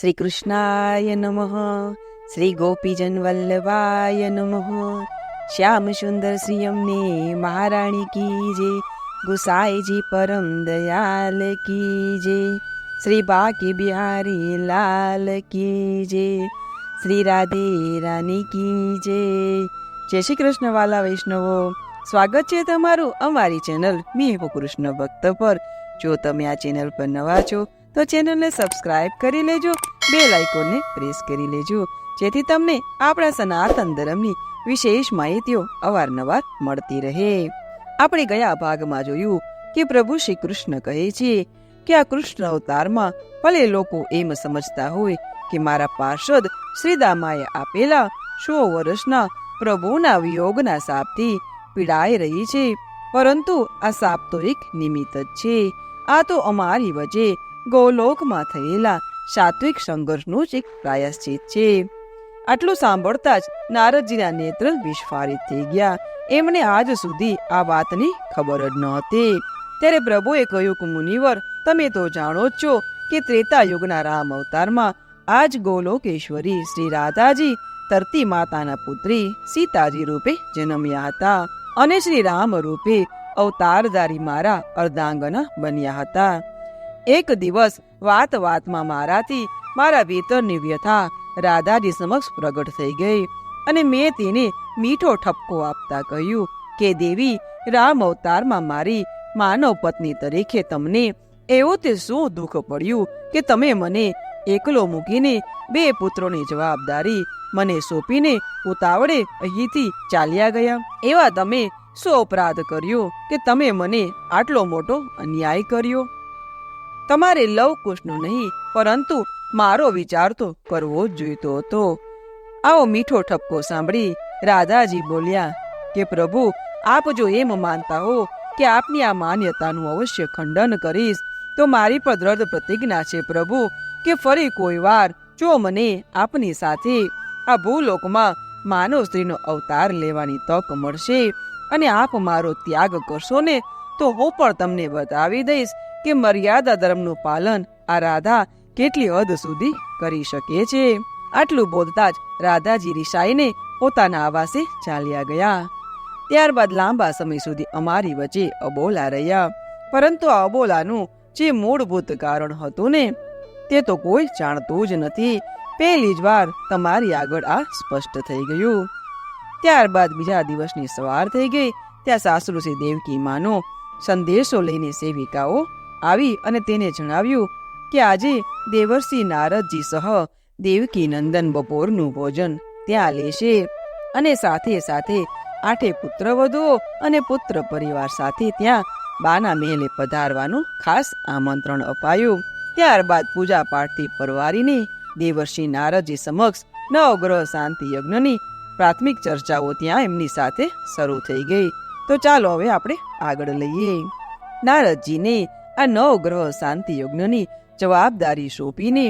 શ્રી કૃષ્ણાય નમઃ શ્રી ગોપીજન વલ્લભાય નમઃ શ્યામ સુંદર શ્રી અમને મહારાણી કી જે ગુસાઈજી પરમ દયાલ કી જે શ્રી બાકી બિહારી લાલ કી જે શ્રી રાધે રાની કી જે જય શ્રી કૃષ્ણ વાલા વૈષ્ણવો સ્વાગત છે તમારું અમારી ચેનલ મેહ કૃષ્ણ ભક્ત પર. જો તમે આ ચેનલ પર નવા છો તો ચેનલને સબસ્ક્રાઇબ કરી લેજો, બે લાઇકોનને પ્રેસ કરી લેજો, જેથી તમને આપણા સનાતન ધર્મની વિશેષ માહિતીઓ અવારનવાર મળતી રહે. આપણે ગયા ભાગમાં જોયું કે પ્રભુ શ્રી કૃષ્ણ કહે છે કે આ કૃષ્ણ અવતારમાં ભલે લોકો એમ સમજતા હોય કે મારા પાર્ષદ શ્રીદામાએ આપેલા સો વર્ષના પ્રભુના વિયોગના સાપથી પીડાઈ રહી છે, પરંતુ આ સાપ તો એક નિમિત્ત જ છે. આ તો અમારી વચ્ચે ગોલોકમાં થયેલા સાત્વિક સંઘર્ષનું જ એક પ્રાયશ્ચિત છે. આટલું સાંભળતા જ નારદજીના નેત્ર વિસ્ફારિત થઈ ગયા. એમને આજ સુધી આ વાતની ખબર જ નહોતી ત્યારે પ્રભુએ કહ્યું કે, મુનિવર, તમે તો જાણો જ છો કે ત્રેતા યુગના રામ અવતારમાં આજ ગોલોકેશ્વરી શ્રી રાધાજી તરતી માતાના પુત્રી સીતાજી રૂપે જન્મ્યા હતા અને શ્રી રામ રૂપે અવતારધારી મારા અર્ધાંગના બન્યા હતા. એક દિવસ વાત વાતમાં મારાથી મારા વેતરની વ્યથા રાધાજી સમક્ષ પ્રગટ થઈ ગઈ અને મેં તેને મીઠો ઠપકો આપતા કહ્યું કે, દેવી, રામ અવતારમાં મારી માનવ પત્ની તરીકે તમને એવું તે શું દુઃખ પડ્યું કે તમે મને એકલો મૂકીને બે પુત્રોની જવાબદારી મને સોંપીને ઉતાવળે અહીંથી ચાલ્યા ગયા? એવા તમે શું અપરાધ કર્યો કે તમે મને આટલો મોટો અન્યાય કર્યો? તમારે લવ કુશનો નહીં, પરંતુ મારો વિચાર તો કરવો જ જોઈતો હતો. આવો મીઠો ઠપકો સાંભળી રાધાજી બોલ્યા કે પ્રભુ, આપ જો એમ માનતા હો કે આપની આ માન્યતાનું અવશ્ય ખંડન કરીશ, તો મારી પર દ્રઢ પ્રતિજ્ઞા છે પ્રભુ કે ફરી કોઈ વાર જો મને આપની સાથે આ ભૂલોકમાં માનવ સ્ત્રીનો અવતાર લેવાની તક મળશે અને આપ મારો ત્યાગ કરશો ને, તો હું પણ તમને બતાવી દઈશ કે મર્યાદા ધર્મનું પાલન આ રાધા કેટલી હદ સુધી કરી શકે છે? આટલું બોલતા જ રાધાજી રિસાઈને પોતાના આવાસે ચાલ્યા ગયા. ત્યારબાદ લાંબા સમય સુધી અમારી વચ્ચે અબોલા રહ્યા. પરંતુ આ અબોલાનું જે મૂળભૂત કારણ હતું ને, તે તો કોઈ જાણતું જ નથી. પહેલી જ વાર તમારી આગળ આ સ્પષ્ટ થઈ ગયું. ત્યારબાદ બીજા દિવસની સવાર થઈ ગઈ. ત્યાં સાસરુસી દેવકી માનો સંદેશો લઈને સેવિકાઓ આવી અને તેને જણાવ્યું કે આજે દેવર્ષિ નારદજી સહ દેવકી નંદન બપોરનું ભોજન ત્યાં લેશે અને સાથે સાથે આઠે પુત્ર વધુઓ અને પુત્ર પરિવાર સાથે ત્યાં બાના મહેલે પધારવાનું ખાસ આમંત્રણ અપાયું. ત્યારબાદ પૂજા પાઠથી પરવારીને દેવર્ષિ નારદજી સમક્ષ નવગ્રહ શાંતિ યજ્ઞની પ્રાથમિક ચર્ચાઓ ત્યાં એમની સાથે શરૂ થઈ ગઈ. તો ચાલો હવે આપણે આગળ લઈએ. નારદજીને આ નવગ્રહ શાંતિ યજ્ઞની જવાબદારી સોંપીને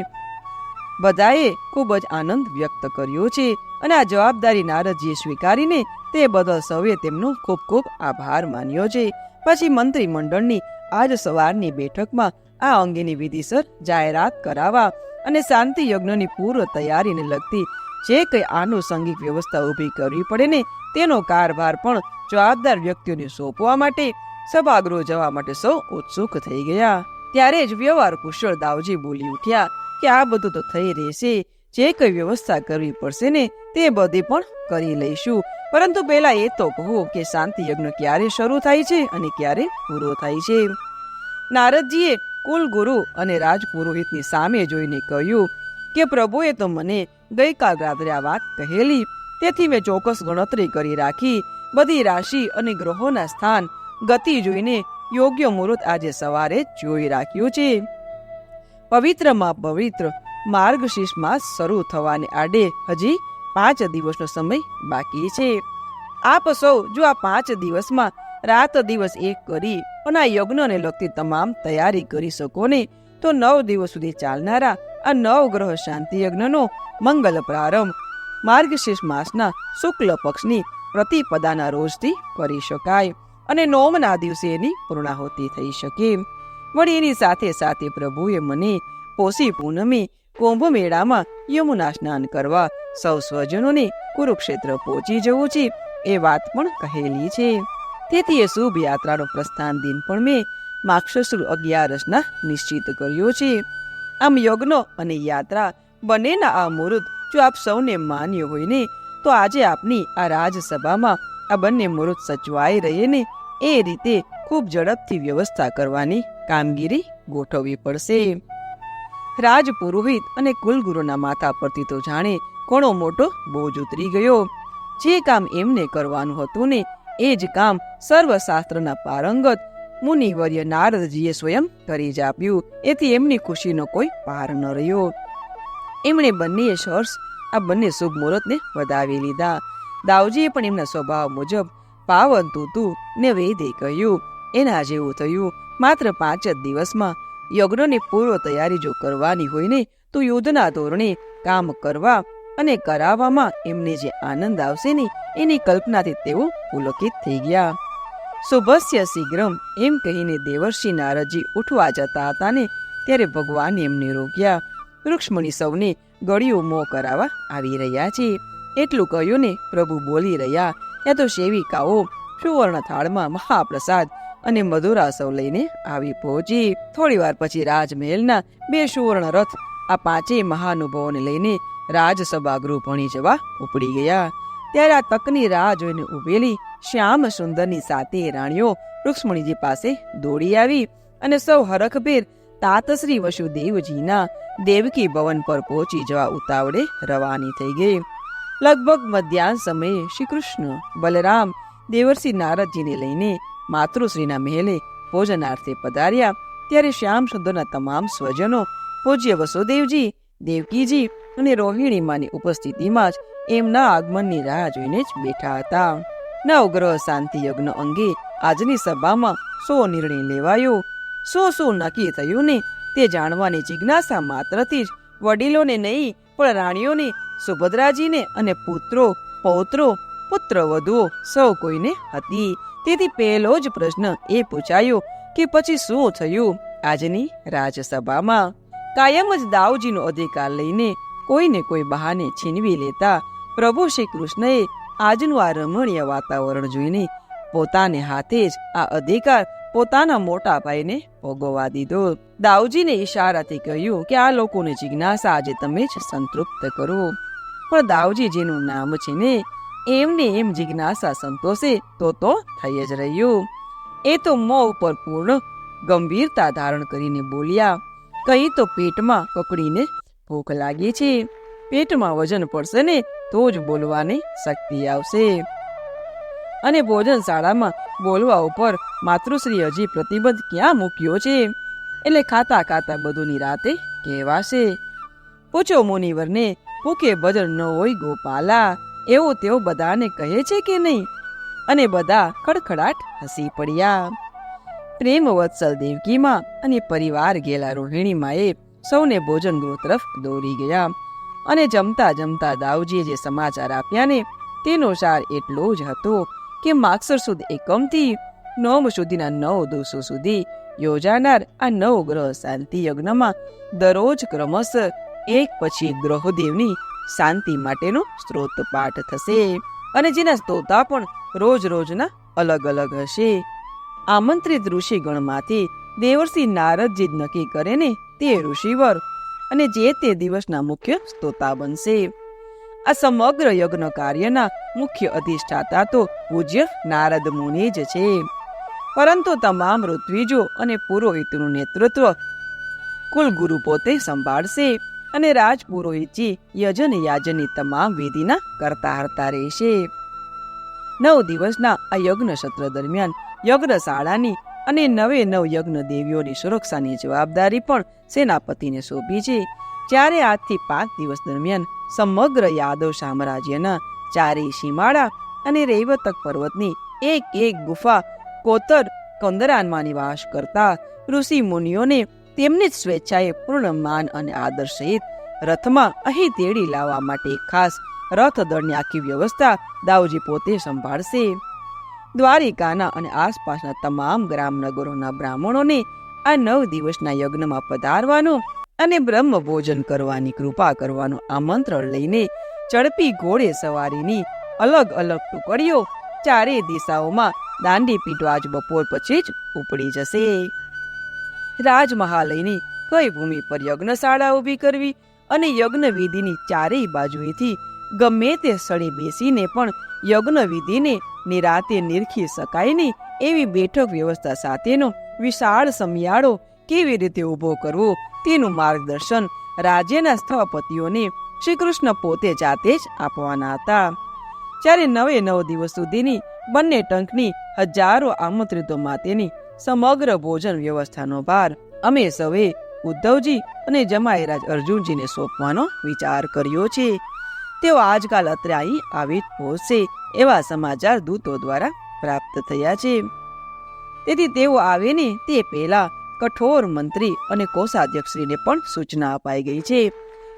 બધાએ ખૂબ જ આનંદ વ્યક્ત કર્યો છે અને આ જવાબદારી નારદજીએ સ્વીકારીને તે બદલ સૌએ તેમનો ખૂબ ખૂબ આભાર માન્યો છે. પછી મંત્રીમંડળની આજ સવારની બેઠકમાં આ અંગેની વિધિસર જાહેરાત કરાવવા અને શાંતિ યજ્ઞની પૂર્વ તૈયારીને લગતી જે કંઈ આનુષંગિક વ્યવસ્થા ઊભી કરવી પડે ને તેનો કારભાર પણ જવાબદાર વ્યક્તિઓને સોંપવા માટે સભાગૃહ જવા માટે સૌ ઉત્સુક થઈ ગયા. ત્યારે જ વ્યવહાર કુશળ દાવજી બોલી ઉઠ્યા કે આ બધું તો થઈ રહેશે. જે કઈ વ્યવસ્થા કરવી પડશે ને તે બધી પણ કરી લઈશું. પરંતુ પહેલા એ તો કહો કે શાંતિ યજ્ઞ ક્યારે શરૂ થાય છે અને ક્યારે પૂરો થાય છે? નારદજીએ કુલ ગુરુ અને રાજપુરોહિતની સામે જોઈને કહ્યું કે, પ્રભુએ તો મને ગઈકાલ રાત્રે આ વાત કહેલી. તેથી મેં ચોક્કસ ગણતરી કરી રાખી. બધી રાશિ અને ગ્રહોના સ્થાન ગતિ જોઈને યોગ્ય મુહૂર્ત આજે સવારે જોઈ રાખ્યું છે. પવિત્રમાં પવિત્ર માર્ગશીર્ષમાં શરૂ થવાને આડે હજી પાંચ દિવસનો સમય બાકી છે. આપ સૌ જો આ પાંચ દિવસમાં રાત દિવસ એક કરી અને આ યજ્ઞને લગતી તમામ તૈયારી કરી શકો ને, તો નવ દિવસ સુધી ચાલનારા આ નવ ગ્રહ શાંતિ યજ્ઞનો મંગલ પ્રારંભ માર્ગશીર્ષ માસના શુક્લ પક્ષની પ્રતિપદાના રોજથી કરી શકાય. અને નોમના દિવસે એની પૂર્ણાહુતિ થઈ શકે. વળી એની સાથે સાથે પ્રભુએ મને પોષી પૂનમે કુંભ મેળામાં યમુના સ્નાન કરવા સૌ સ્વજનોને કુરુક્ષેત્ર પહોંચી જવું છે એ વાત પણ કહેલી છે. તેથી એ શુભ યાત્રાનો પ્રસ્થાન દિન પણ મેં માક્ષસુર અગિયારસના નિશ્ચિત કર્યો છે. આમ યજ્ઞ અને યાત્રા બંનેના આ મુહૂર્ત જો આપ સૌને માન્ય હોય ને, તો આજે આપની આ રાજસભામાં આ બંને મુહૂર્ત સચવાઈ રહે ને એ રીતે ખૂબ ઝડપથી વ્યવસ્થા કરવાની કામગીરી ગોઠવવી પડશે. રાજ પુરોહિત અને કુલગુરુના માથા પરથી તો જાણે ઘણો મોટો બોજ ઉતરી ગયો. જે કામ એમને કરવાનું હતું ને, એ જ કામ સર્વશાસ્ત્રના પારંગત મુનિવર્ય નારદજીએ સ્વયં કરી જ આપ્યું. એથી એમની ખુશીનો કોઈ પાર ન રહ્યો. એમણે બંનેએ શર્ષ આ બંને શુભ મુહૂર્તને વધાવી લીધા. દાવજીએ પણ એમના સ્વભાવ મુજબ પાવન તૂતું ને વેદે કહ્યું એના જેવું થયું. માત્ર પાંચ જ દિવસમાં યજ્ઞની પૂર્વ તૈયારી જો કરવાની હોય ને, તો યુદ્ધના ધોરણે કામ કરવા અને કરાવવામાં એમને જે આનંદ આવશે ને, એની કલ્પનાથી તેઓ પુલકિત થઈ ગયા. શુભસ્ય શીઘ્રમ એમ કહીને દેવર્ષિ નારદજી ઉઠવા જતા હતા ને, ત્યારે ભગવાન એમને રોક્યા. રુક્ષ્મણી સૌને ગળિયું મોં કરાવવા આવી રહ્યા છે. એટલું કહ્યું ને, પ્રભુ બોલી રહ્યા. ત્યાં તો સેવિકાઓ સુવર્ણ થાળમાં મહાપ્રસાદ અને મધુરા સૌ લઈને આવી પહોંચી. થોડી વાર પછી રાજમહેલના બે સુવર્ણ રથ આ પાંચેય મહાનુભાવોને લઈને રાજસભા ગૃહ ભણી જવા ઉપડી ગયા. ત્યારે આ તકની રાહ જોઈને ઉભેલી શ્યામ સુંદરની સાતે રાણીઓ રૂક્ષ્મણીજી પાસે દોડી આવી અને સૌ હરખભેર તાતશ્રી વસુદેવજીના દેવકી ભવન પર પહોંચી જવા ઉતાવળે રવાની થઈ ગઈ. લગભગ મધ્યાહન સમયે શ્રી કૃષ્ણ બલરામ દેવર્ષિ નારદજીને લઈને માતૃશ્રીના મહેલે ભોજનાર્થે પધાર્યા. ત્યારે શ્યામ સુંદરના તમામ સ્વજનો, પૂજ્ય વસુદેવજી, દેવકીજી અને રોહિણીમાની ઉપસ્થિતિમાં જ એમના આગમનની રાહ જોઈને જ બેઠા હતા. નવગ્રહ શાંતિ યજ્ઞ અંગે આજની સભામાં સો નિર્ણય લેવાયો. શું શું નક્કી થયું ને તે જાણવાની જિજ્ઞાસા માત્રથી જ વડીલોને નહીં પણ રાણીઓને, સુભદ્રાજીને અને પુત્રો, પૌત્રો પુત્ર વધુઓ સૌ કોઈને હતી. તેથી પહેલો જ પ્રશ્ન એ પૂછાયો કે પછી શું થયું આજની રાજસભામાં? કાયમ જ દાવજીનો અધિકાર લઈને કોઈને કોઈ બહાને છીનવી લેતા પ્રભુ શ્રી કૃષ્ણએ આજનું આ રમણીય વાતાવરણ જોઈને પોતાને હાથે જ આ અધિકાર પોતાના મોટા ભાઈને ભોગવવા દીધો. દાઉજીને ઈશારાથી કહ્યું કે આ લોકોની જિજ્ઞાસા આજે તમે જ સંતૃપ્ત કરો. પણ દાઉજી જેનું નામ છે ને, એમને એમ જિજ્ઞાસા સંતોષે તો તો થઈ જ રહ્યું. એ તો મોં ઉપર પૂર્ણ ગંભીરતા ધારણ કરીને બોલ્યા, કઈ તો પેટમાં કકડીને ભૂખ લાગી છે. પેટમાં વજન પડશે ને તો જ બોલવાની શક્તિ આવશે. અને ભોજનશાળામાં બોલવા ઉપર માતૃશ્રી હજી પ્રતિબંધ ક્યાં મૂક્યો છે? એટલે ખાતા ખાતા બધું નિરાતે કહેવાશે. પૂછો મુનિવરને, ભૂખે ભજન ન હોય ગોપાલા, એવો તેઓ બધાને કહે છે કે નહીં? અને બધા ખડખડાટ હસી પડ્યા. પ્રેમ વત્સલ દેવકીમાં અને પરિવાર ગયેલા એ સૌને ભોજન ગૃહ તરફ દોરી ગયા. અને જમતા જમતા દાઉજીએ જે સમાચાર આપ્યા ને તેનો સાર એટલો જ હતો કે માગસર સુદ એકમથી નવમ સુધીના નવ દિવસો સુધી યોજાનાર આ નવ ગ્રહ શાંતિ યજ્ઞમાં દરરોજ ક્રમશ એક પછી ગ્રહદેવની શાંતિ માટેનો સ્ત્રોત પાઠ થશે. અને જેના સ્તોતા પણ રોજ રોજના અલગ અલગ હશે. આમંત્રિત ઋષિગણમાંથી દેવર્ષિ નારદજી નક્કી કરે ને તે ઋષિવર. અને જે તે દિવસના મુખ્ય સ્તોતા બનશે. આ સમગ્ર યજ્ઞ કાર્યના મુખ્ય અધિષ્ઠાતા તો પૂજ્ય નારદ મુનિ જ છે. પરંતુ તમામ ઋત્વિજો અને પુરોહિતનું નેતૃત્વ કુલગુરુ પોતે સંભાળશે અને રાજ યજન યાજનની તમામ વિધિના કરતા હરતા રહેશે. નવ દિવસના આ યજ્ઞ સત્ર દરમિયાન યજ્ઞશાળાની અને નવે નવ યજ્ઞ દેવીઓની સુરક્ષાની જવાબદારી પણ સેનાપતિને સોંપી છે. જ્યારે આજથી પાંચ દિવસ દરમિયાન સમગ્ર યાદવ સામ્રાજ્યના ચારે સીમાડા અને રૈવતક પર્વતની એક એક ગુફા કોતર કંદરાનમાં નિવાસ કરતા ઋષિ મુનિઓને તેમની જ સ્વેચ્છાએ પૂર્ણ માન અને આદર સહિત રથમાં અહીં તેડી લાવવા માટે ખાસ રથ દળની આખી વ્યવસ્થા દાઉજી પોતે સંભાળશે. દ્વારિકાના અને આસપાસના તમામ ગ્રામ નગરોના બ્રાહ્મણોને આ નવ દિવસના યજ્ઞમાં પધારવાનો અને બ્રહ્મ ભોજન કરવાની કૃપા કરવાનું આમંત્રણ લઈને ચડપી ઘોડે સવારીની અલગ અલગ ટુકડીઓ ચારે દિશાઓમાં દાંડી પીટો આજ બપોર પછી જ ઉપડી જશે. રાજમહાલયની કઈ ભૂમિ પર યજ્ઞશાળા ઊભી કરવી અને યજ્ઞ વિધિની ચારેય બાજુએથી ગમે તે સ્થળે બેસીને પણ યજ્ઞ વિધિને નિરાતે નિરખી શકાય નહીં એવી બેઠક વ્યવસ્થા સાથેનો વિશાળ સમિયાળો કેવી રીતે ઊભો કરવો તેનું માર્ગદર્શન રાજ્યના સ્થપતિઓને શ્રી કૃષ્ણ પોતે જાતે જ આપવાના હતા. જ્યારે નવે નવ દિવસ સુધીની બંને ટંકની હજારો આમંત્રિતો માટેની સમગ્ર ભોજન વ્યવસ્થાનો ભાર અમે સૌએ ઉદ્ધવજી અને જમાઈરાજ અર્જુનજીને સોંપવાનો વિચાર કર્યો છે. તેઓ આજકાલ અત્રે અહીં આવી પહોંચશે એવા સમાચાર દૂતો દ્વારા પ્રાપ્ત થયા છે. તેથી તેઓ આવે ને તે પહેલા કઠોર મંત્રી અને કોષાધ્યક્ષશ્રીને પણ સૂચના અપાઈ ગઈ છે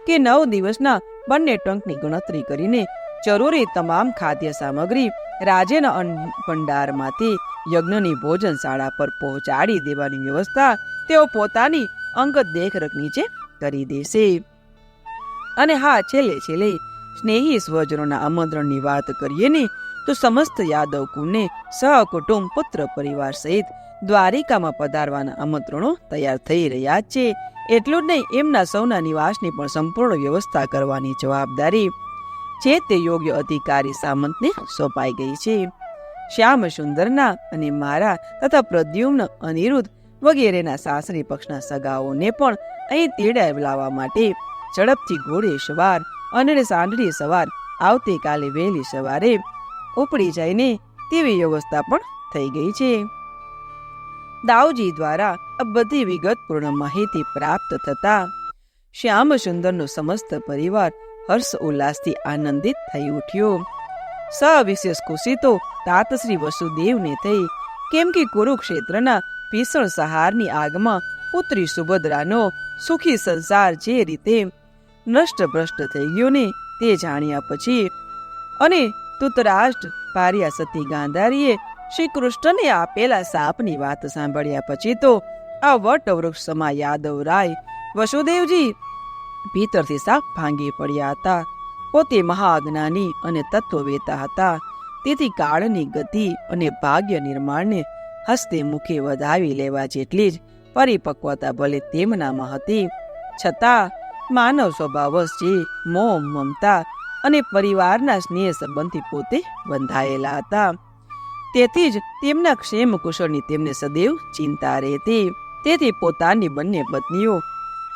કે નવ દિવસના બંને ટંકની ગણતરી કરીને જરૂરી તમામ ખાદ્ય સામગ્રી રાજેના અન્ન ભંડારમાંથી યજ્ઞની ભોજનશાળા પર પહોંચાડી દેવાની વ્યવસ્થા તેઓ પોતાની અંગત દેખરેખ નીચે કરી દેશે. અને હા, છેલ્લે છેલ્લે, સ્નેહી સ્વજનોના આમંત્રણની વાત કરીએ ને, તો સમસ્ત યાદવ કુળને સહકુટુંબ પુત્ર પરિવાર સહિત દ્વારિકામાં પધારવાના આમંત્રણો તૈયાર થઈ રહ્યા છે. એટલું જ નહીં, એમના સૌના નિવાસની પણ સંપૂર્ણ વ્યવસ્થા કરવાની જવાબદારી જે તે યોગ્ય અધિકારી સામંતને સોંપાઈ ગઈ છે. શ્યામ સુંદરના અને મારા તથા પ્રદ્યુમ્ન, અનિરુદ્ધ વગેરેના સાસરી પક્ષના સગાઓને પણ અહીં તેડા લાવવા માટે ઝડપથી ઘોડે સવાર અને સાંજની સવાર આવતીકાલે વહેલી સવારે ઉપડી જાયને તેવી વ્યવસ્થા પણ થઈ ગઈ છે. દાઉજી દ્વારા આ બધી વિગતપૂર્ણ માહિતી પ્રાપ્ત થતા શ્યામસુંદરનો સમસ્ત પરિવાર હર્ષ ઉલ્લાસથી આનંદિત થઈ ઉઠ્યો. સવિશેષ ખુશી તો તાતશ્રી વસુદેવને થઈ, કેમ કે કુરુક્ષેત્રના ભીષણ સહારની આગમાં પુત્રી સુભદ્રાનો સુખી સંસાર જે રીતે નષ્ટ ભ્રષ્ટ થઈ ગયો ને તે જાણ્યા પછી અને તુતરાષ્ટ્ર પારિયા સતી ગાંધારીએ શ્રી કૃષ્ણને આપેલા સાપની વાત સાંભળ્યા પછી તો આ વટવૃક્ષમાં યાદવરાય યાદવ રાય, વસુદેવજી ભીતરથી સાપ ભાંગી પડ્યા હતા. પોતે મહાજ્ઞાની અને તત્વવેતા હતા. તેથી કાળની ગતિ અને ભાગ્ય નિર્માણને હસ્તે મુખે વધાવી લેવા જેટલી જ પરિપક્વતા ભલે તેમનામાં હતી. છતાં માનવ સ્વભાવ જે મોહ મમતા અને પરિવારના સ્નેહ સંબંધી પોતે બંધાયેલા હતા. તેથી જ તેમના ક્ષેમ કુશળની તેમને સદૈવ ચિંતા રહેતી. તેથી પોતાની બંને પત્નીઓ,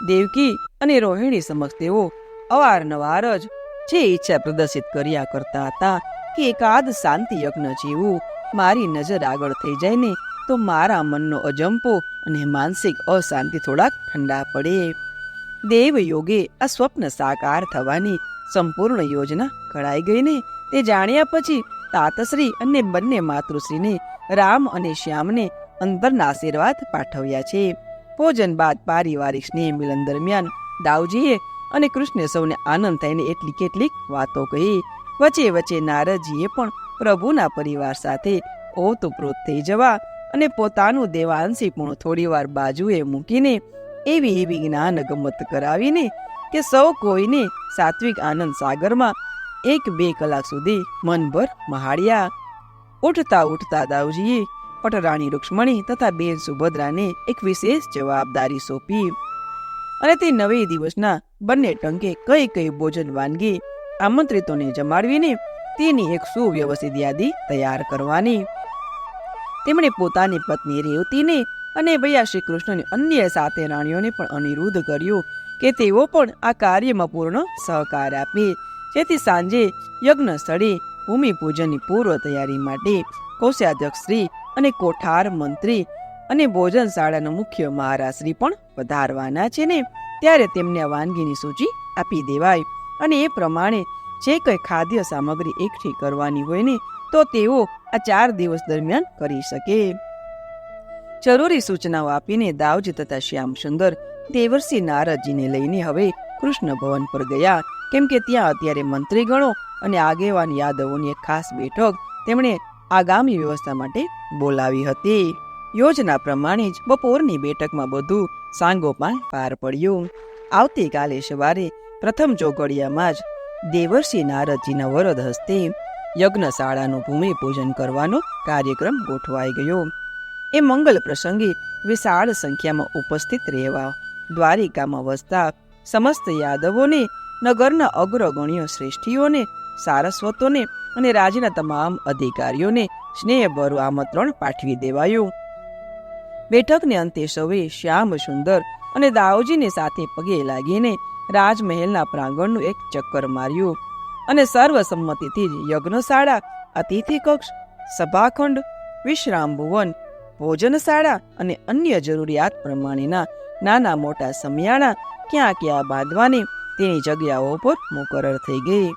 દેવકી અને રોહિણી સમક્ષ તેઓ અવારનવાર જ જે ઈચ્છા પ્રદર્શિત કર્યા કરતા હતા કે એકાદ શાંતિ યજ્ઞ જેવું મારી નજર આગળ થઈ જાય ને તો મારા મનનો અજંપો અને માનસિક અશાંતિ થોડાક ઠંડા પડે. દેવ યોગે આ સ્વપ્ન સાકાર થવાની સંપૂર્ણ યોજના ઘડાઈ ગઈ ને તે જાણ્યા પછી તાતશ્રી અને બંને માતૃશ્રીને રામ અને શ્યામને અંતરના આશીર્વાદ પાઠવ્યા છે. ભોજન બાદ પારિવારિક સ્નેહ મિલન દરમિયાન દાવજીએ અને કૃષ્ણે સૌને આનંદ થઈને એટલી કેટલીક વાતો કહી. વચ્ચે વચ્ચે નારદજીએ પણ પ્રભુના પરિવાર સાથે ઓતપ્રોત થઈ જવા અને પોતાનું દેવાંશી પણ થોડીવાર બાજુએ મૂકીને એવી એવી જ્ઞાન ગમત કરાવીને કે સૌ કોઈને સાત્વિક આનંદ સાગરમાં એક બે કલાક સુધી મનભર મહાડ્યા ઉઠતા ઉઠતા દાઉજીએ પટરાણી રૂક્ષ્મણી તથા બેન સુભદ્રાને એક વિશેષ જવાબદારી સોંપી. અને તે નવે દિવસના બંને ટંકે કઈ કઈ ભોજન વાનગી આમંત્રિતોને જમાડવીને તેની એક સુવ્યવસ્થિત યાદી તૈયાર કરવાની. તેમણે પોતાની પત્ની રેવતીને અને ભૈયા શ્રી કૃષ્ણની અન્ય સાથે રાણીઓને પણ અનિરુદ્ધ કર્યો કે તેઓ પણ આ કાર્યમાં પૂર્ણ સહકાર આપે. જેથી સાંજે યજ્ઞ સ્થળે ભૂમિપૂજનની પૂર્વ તૈયારી માટે કોષાધ્યક્ષ શ્રી અને કોઠાર મંત્રી અને ભોજનશાળાનો મુખ્ય મહારાજશ્રી પણ વધારવાના છે ને, ત્યારે તેમને વાનગીની સૂચિ આપી દેવાય. અને એ પ્રમાણે જે કંઈ ખાદ્ય સામગ્રી એકઠી કરવાની હોય ને, તો તેઓ આ ચાર દિવસ દરમિયાન કરી શકે. જરૂરી સૂચનાઓ આપીને દાવજી તથા શ્યામ સુંદર દેવર્ષિ નારદજીને લઈને હવે કૃષ્ણ ભવન પર ગયા. કેમ કે ત્યાં અત્યારે મંત્રીગણો અને આગેવાન યાદવોની એક ખાસ બેઠક તેમણે આગામી વ્યવસ્થા માટે બોલાવી હતી. યોજના પ્રમાણે જ બપોરની બેઠકમાં બધું સાંગોપાન પાર પડ્યું. આવતીકાલે સવારે પ્રથમ જોગડિયામાં જ દેવર્ષિ નારદજીના વરદ હસ્તે યજ્ઞશાળાનું ભૂમિ પૂજન કરવાનો કાર્યક્રમ ગોઠવાઈ ગયો. એ મંગલ પ્રસંગે વિશાળ સંખ્યામાં ઉપસ્થિત રહેવા દ્વારિકામાં વસતા સમસ્ત યાદવોને, નગરના અગ્રગણ્ય શ્રેષ્ઠીઓને, સારસ્વતોને અને રાજ્યના તમામ અધિકારીઓને સ્નેહભરું આમંત્રણ પાઠવી દેવાયું. બેઠકને અંતે સૌએ શ્યામ સુંદર અને દાઉજીને સાથે પગે લાગીને રાજમહેલના પ્રાંગણનું એક ચક્કર માર્યું અને સર્વસંમતિથી જ યજ્ઞશાળા, અતિથિ કક્ષ, સભાખંડ, વિશ્રામ ભુવન, ભોજનશાળા અને અન્ય જરૂરિયાત પ્રમાણેના નાના મોટા સમિયાણા ક્યાં ક્યાં બાંધવાની તેની જગ્યાઓ પર મુકરર થઈ ગઈ.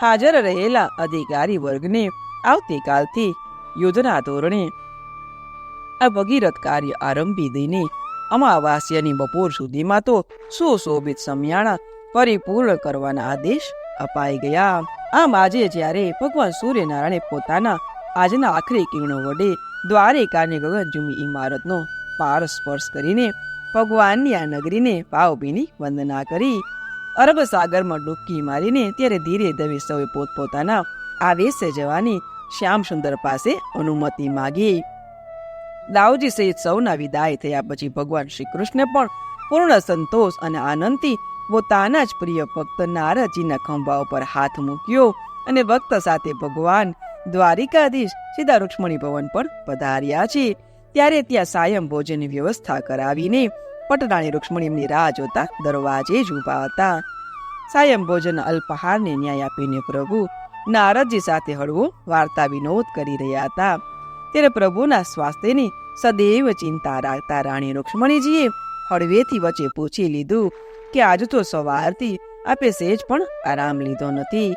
હાજર રહેલા અધિકારી વર્ગને આવતીકાલથી યુદ્ધના ધોરણે આ ભગીરથ કાર્ય આરંભી દઈને અમાવાસ્યની બપોર સુધીમાં તો સુશોભિત સમિયાણા પરિપૂર્ણ કરવાના આદેશ અપાઈ ગયા. આમ આજે જ્યારે ભગવાન સૂર્યનારાયણે પોતાના આજના આખરી કિરણો વડે દ્વારિકાની ગગનજુમી ઇમારતનો પાર સ્પર્શ કરીને ભગવાનની આ નગરીને ભાવભીની વંદના કરી. અરબ સાગરમાં ડૂબકી મારીને ત્યારે ધીરે ધીરે સૌએ પોતપોતાના આવેશે જવાની શ્યામ સુંદર પાસે અનુમતિ માગી. દાઉજી સહિત સૌના વિદાય થયા પછી ભગવાન શ્રી કૃષ્ણ પણ પૂર્ણ સંતોષ અને આનંદથી પોતાના જ પ્રિય ભક્ત નારદજીના ખંભા ઉપર હાથ મૂક્યો અને ભક્ત સાથે ભગવાન દ્વારિકાધીશ સીધા રૂક્ષ્મણી ભવન પર પધાર્યા છે. ત્યારે ત્યાં સાયમ ભોજનની વ્યવસ્થા કરાવીને પટરાણી રૂક્ષ્મણીની રાહ જોતા દરવાજે જ ઊભા હતા. સાયમ ભોજન અલ્પહારને ન્યાય આપીને પ્રભુ નારદજી સાથે હળવો વાર્તા વિનોદ કરી રહ્યા હતા. ત્યારે પ્રભુના સ્વાસ્થ્યની સદૈવ ચિંતા રાખતા રાણી રૂક્ષ્મણીજીએ હળવેથી વચ્ચે પૂછી લીધું કે આજ તો સવારથી આપે સેજ પણ આરામ લીધો નથી.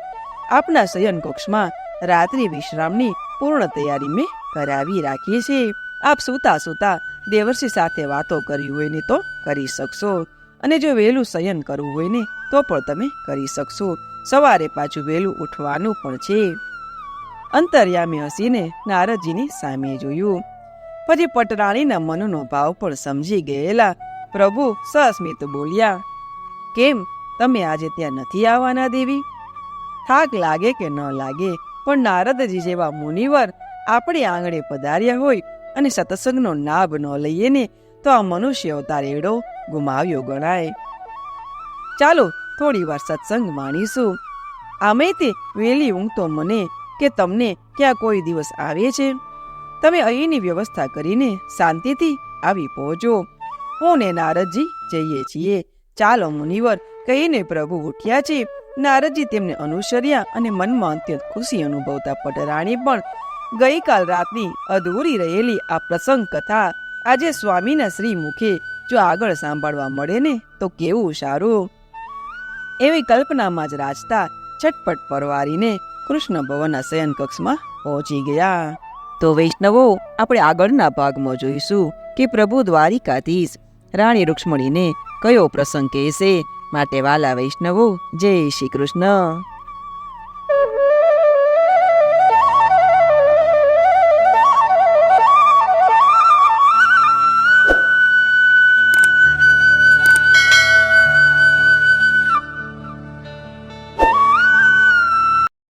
આપના શયન કક્ષમાં રાત્રિ વિશ્રામની પૂર્ણ તૈયારી મેં કરાવી રાખી છે. આપ સૂતા સૂતા દેવર્ષિ સાથે વાતો કરી હોય ને તો કરી શકશો. અને જો વહેલું શયન કરવું હોય ને તો પણ તમે કરી શકશો. સવારે પાછું વહેલું ઉઠવાનું પણ છે. અંતર્યામી હસીને નારદજીની સામે જોયું. પછી પટરાણીના મનનો ભાવ પણ સમજી ગયેલા. પ્રભુ સસ્મિત બોલ્યા, કેમ? તમે આજે ત્યાં નથી આવવાના દેવી? થાક લાગે કે ન લાગે, પણ નારદજી જેવા મુનિવર આપણે આંગણે પધાર્યા હોય અને સત્સંગનો લાભ ન લઈએ ને તો આ મનુષ્ય અવતાર ગુમાવ્યો ગણાય. ચાલો થોડી વાર સત્સંગ માણીશું. આમે તે વેલી ઊંઘ મને કે તમને ક્યાં કોઈ દિવસ આવે છે? તમે અહીંની વ્યવસ્થા કરીને શાંતિથી આવી પહોંચો. હું ને નારદજી જઈએ છીએ. ચાલો મુનિવર કહીને પ્રભુ ઉઠ્યા છે. નારદજી તેમને અનુસર્યા અને મનમાં અત્યંત ખુશી અનુભવતા પટરાણી પણ ગઈકાલ રાતની અધૂરી રહેલી આ પ્રસંગ કથા આજે સ્વામીના શ્રી મુખે જો આગળ સાંભળવા મળે ને તો કેવું સારું? એવી કલ્પનામાં જ રાજતા છટપટ પરવારીને કૃષ્ણ ભવનના શયન કક્ષમાં પહોંચી ગયા. તો વૈષ્ણવો, આપણે આગળના ભાગમાં જોઈશું કે પ્રભુ દ્વારિકાધીશ રાણી રૂક્ષ્મણીને કયો પ્રસંગ કહેશે? માટે વાલા વૈષ્ણવો, જય શ્રી કૃષ્ણ.